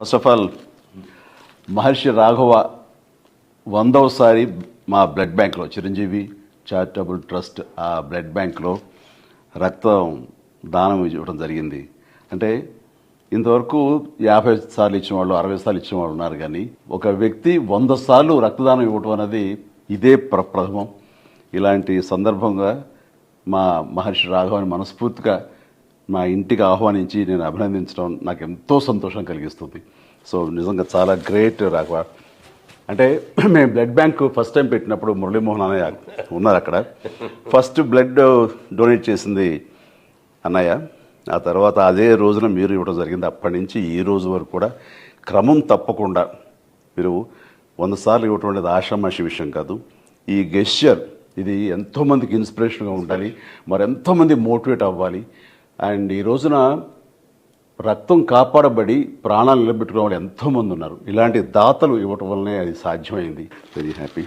First of all Maharshi Raghava వందవసారి మా blood బ్యాంక్లో Chiranjeevi charitable trust ఆ బ్లడ్ బ్యాంక్లో రక్తం దానం ఇవ్వడం జరిగింది. అంటే ఇంతవరకు యాభై సార్లు ఇచ్చిన వాళ్ళు అరవై సార్లు ఇచ్చిన వాళ్ళు ఉన్నారు కానీ ఒక వ్యక్తి వంద సార్లు రక్తదానం ఇవ్వటం అనేది ఇదే ప్ర ప్రథమం. ఇలాంటి సందర్భంగా మా మహర్షి రాఘవని మనస్ఫూర్తిగా మా ఇంటికి ఆహ్వానించి నేను అభినందించడం నాకు ఎంతో సంతోషం కలిగిస్తుంది. సో నిజంగా చాలా గ్రేట్ రాఘవ. అంటే మేము బ్లడ్ బ్యాంక్ ఫస్ట్ టైం పెట్టినప్పుడు మురళీమోహన్ అన్నయ్య ఉన్నారు అక్కడ. ఫస్ట్ బ్లడ్ డొనేట్ చేసింది అన్నయ్య. ఆ తర్వాత అదే రోజున మీరు ఇవ్వడం జరిగింది. అప్పటి నుంచి ఈ రోజు వరకు కూడా క్రమం తప్పకుండా మీరు వంద సార్లు ఇవ్వటం అనేది ఆషామాషి విషయం కాదు. ఈ గెస్చర్ ఇది ఎంతోమందికి ఇన్స్పిరేషన్గా ఉండాలి. మరి ఎంతోమంది మోటివేట్ అవ్వాలి. అండ్ ఈ రోజున రక్తం కాపాడబడి ప్రాణాలు నిలబెట్టుకునే వాళ్ళు ఎంతోమంది ఉన్నారు. ఇలాంటి దాతలు ఇవ్వటం వల్లనే అది సాధ్యమైంది. Very happy